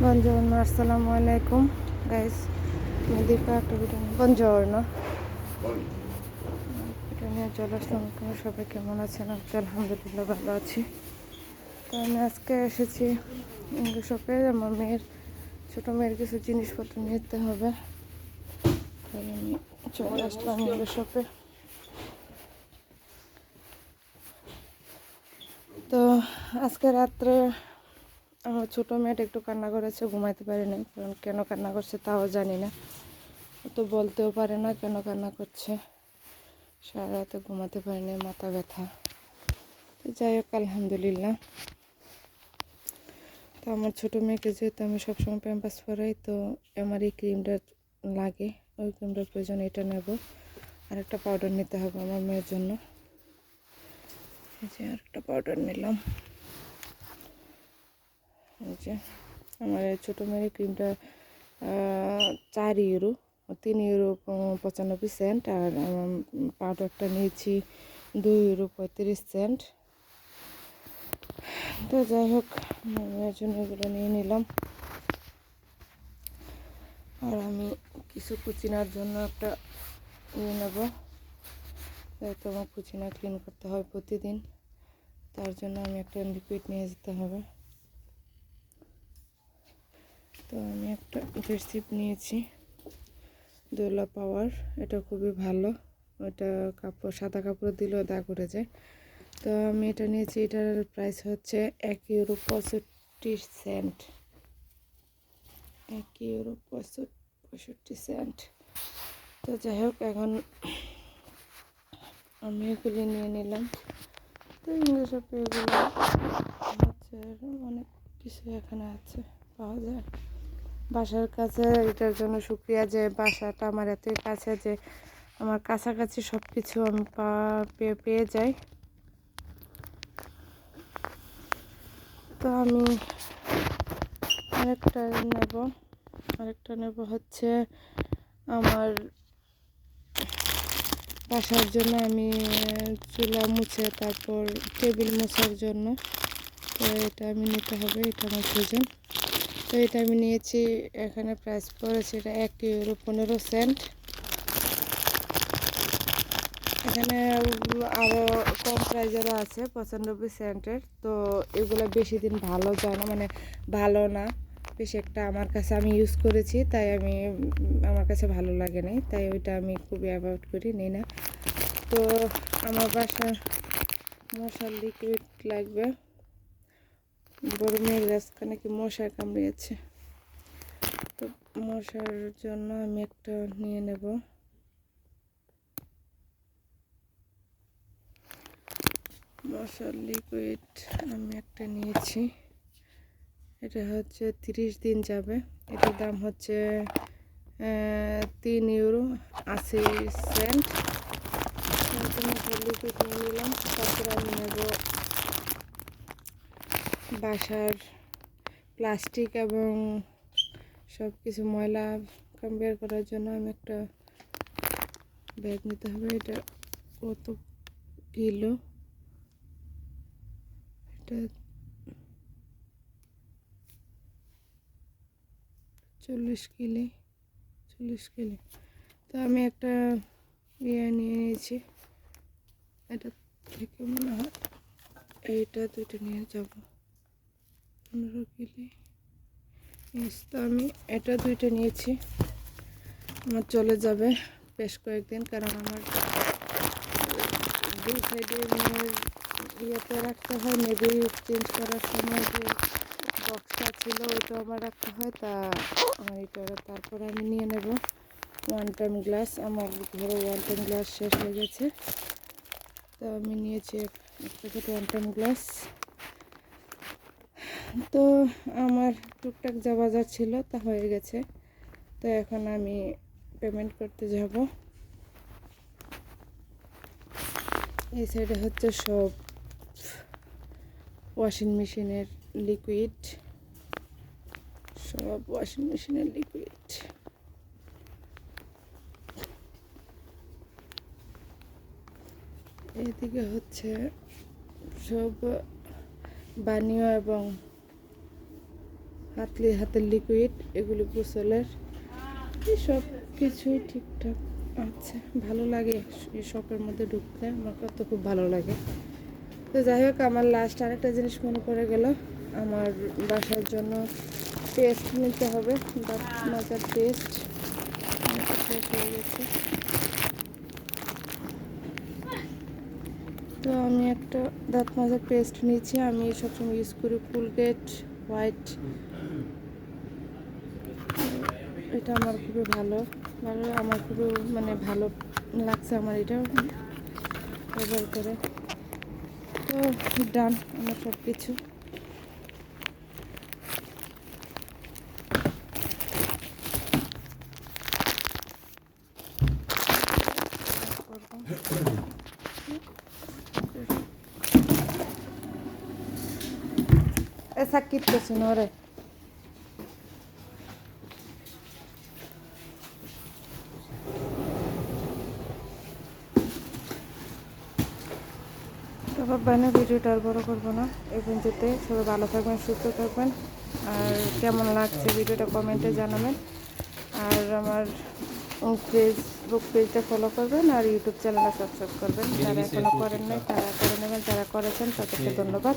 Buongiorno, assalamu alaikum, guys. আমি দীপা একটা video Buongiorno. এটা নিয়ে চলে আসলাম আপনারা সবাই কেমন আছেন? আমি আলহামদুলিল্লাহ ভালো আছি। তো আমি আজকে এসেছি ইংলিশ শপে আমার মেয়ের ছোটো মেয়ের কিছু জিনিসপত্র নিতে হবে। তাই চলে আসলাম ইংলিশ শপে তো আজকে রাত্রে আমার ছোটো মেয়েটা একটু কান্না করেছে, ঘুমাইতে পারি নাই। কারণ কেন কান্না করছে তাও জানি না। তো বলতেও পারে না কেন কান্না করছে। সারা রাতে ঘুমাতে পারিনি মাথা ব্যথা। তো যাই হোক, আলহামদুলিল্লাহ। তো আমার ছোটো মেয়েকে যেহেতু আমি সবসময় প্যাম্পাস পরাই, তো আমার এই ক্রিমটা লাগে। ওই ক্রিমটার প্রয়োজন এটা নেব। আর একটা পাউডার নিতে হবে আমার মেয়ের জন্য। যে আর একটা পাউডার নিলাম। এই যে আমার ছোটো মেয়ের ক্রিমটা চার ইউরো তিন ইউরো পঁচানব্বই সেন্ট আর পাউডারটা নিয়েছি দুই ইউরো পঁয়ত্রিশ সেন্ট তো যাই হোক মেয়ের জন্য এগুলো নিয়ে নিলাম। আর আমি কিছু কুচিনার জন্য একটা নিয়ে নেব। যেহেতু আমার কুচিনা ক্লিন করতে হয় প্রতিদিন। তার জন্য আমি একটা লিকুইড নিয়ে যেতে হবে। তো আমি একটা রেসিপ নিয়েছি। দোলা পাওয়ার, এটা খুবই ভালো। ওটা কাপড়, সাদা কাপড় দিলেও দাগ উঠে যায়। তো আমি এটা নিয়েছি, এটার প্রাইস হচ্ছে এক ইউরো পঁয়ষট্টি সেন্ট এক ইউরো পঁয়ষট্টি পঁয়ষট্টি সেন্ট তো যাই হোক, এখন আমি এগুলি নিয়ে নিলাম। তো ইংলিশ শপে এগুলো হচ্ছে অনেক কিছু এখানে আছে, পাওয়া যায়। বাসার কাছে, এটার জন্য শুক্রিয়া যে বাসাটা আমার এতই কাছে যে আমার কাছাকাছি সব কিছু আমি পেয়ে পেয়ে যাই। তো আমি আরেকটা নেব। আরেকটা নেব হচ্ছে আমার বাসার জন্য আমি চুলা মুছে, তারপর টেবিল মোছার জন্য। তো এটা আমি নিতে হবে, এটা আমার প্রয়োজন। তো এটা আমি নিয়েছি, এখানে প্রাইস পড়েছে এটা এক ইউরো পনেরো সেন্ট এখানে আরও কম প্রাইজেরও আছে, পঁচানব্বই সেন্টের তো এগুলো বেশি দিন ভালো যায় না মানে ভালো না। বেশি একটা আমার কাছে আমি ইউজ করেছি, তাই আমি, আমার কাছে ভালো লাগে নাই তাই ওইটা আমি খুবই অ্যাভয়েড করি, নিই না। তো আমার বাসার মশার লিকুইড লাগবে। বড় মেয়ের গাছখানে নাকি মশা কামড়িয়েছে। তো মশার জন্য আমি একটা নিয়ে নেব। মশার লিকুইড আমি একটা নিয়েছি। এটা হচ্ছে তিরিশ দিন যাবে। এটার দাম হচ্ছে তিন ইউরো আশি সেন্ট লিকুইড নিয়ে নিলাম। তারপর আমি নেব বাসার প্লাস্টিক এবং সব কিছু ময়লা কম্পেয়ার করার জন্য আমি একটা ব্যাগ নিতে হবে। এটা কত কিলো? এটা চল্লিশ কিলি চল্লিশ কিলি। তো আমি একটা ইয়ে নিয়ে নিয়েছি। এটা থেকে মনে হয় এইটা দুইটা নিয়ে যাব। পনেরো কিলি। তো আমি এটা দুইটা নিয়েছি। আমার চলে যাবে বেশ কয়েকদিন, কারণ আমার দুই সাইডে ইয়েতে রাখতে হয় নেভি চেঞ্জ করার সময় যে বক্সটা ছিল ওইটা আমার রাখতে হয়, তা আমার এটা তারপরে আমি নিয়ে নেব ওয়ান টাইম গ্লাস আমার ঘরে ওয়ান টাইম গ্লাস শেষ হয়ে গেছে। তো আমি নিয়েছি এক প্যাকেট ওয়ান টাইম গ্লাস তো আমার টুকটাক যা বাজার ছিল তা হয়ে গেছে। তো এখন আমি পেমেন্ট করতে যাব। এই সাইডে হচ্ছে সব ওয়াশিং মেশিনের লিকুইড সব ওয়াশিং মেশিনের লিকুইড এদিকে হচ্ছে সব বানিও এবং হাতলি হাতের লিকুইড এগুলি গোসলের। সব কিছুই ঠিকঠাক আচ্ছা ভালো লাগে এই শপের মধ্যে ঢুকতে। আমার কত খুব ভালো লাগে। তো যাই হোক, আমার লাস্ট আরেকটা জিনিস মনে পড়ে গেল। আমার বাসার জন্য পেস্ট নিতে হবে। মাজার পেস্ট তো আমি একটা দাঁত মাজার পেস্ট নিয়েছি। আমি সবসময় ইউজ করি কোলগেট হোয়াইট। এটা আমার খুবই ভালো। ভালো, আমার খুবই মানে ভালো লাগছে আমার এটা। ব্যবহার করে। তো ডান আমার সব কিছু Quito, señores. তারপর বাইনা ভিডিওটা আর বড় করব না। এখন যেতে সবাই ভালো থাকবেন সুস্থ থাকবেন। আর কেমন লাগছে ভিডিওটা কমেন্টে জানাবেন। আর আমার ফেসবুক পেজটা ফলো করবেন আর ইউটিউব চ্যানেলটা সাবস্ক্রাইব করবেন। যারা এখনও করেন নাই তারা করে নেবেন যারা করেছেন তাদেরকে ধন্যবাদ।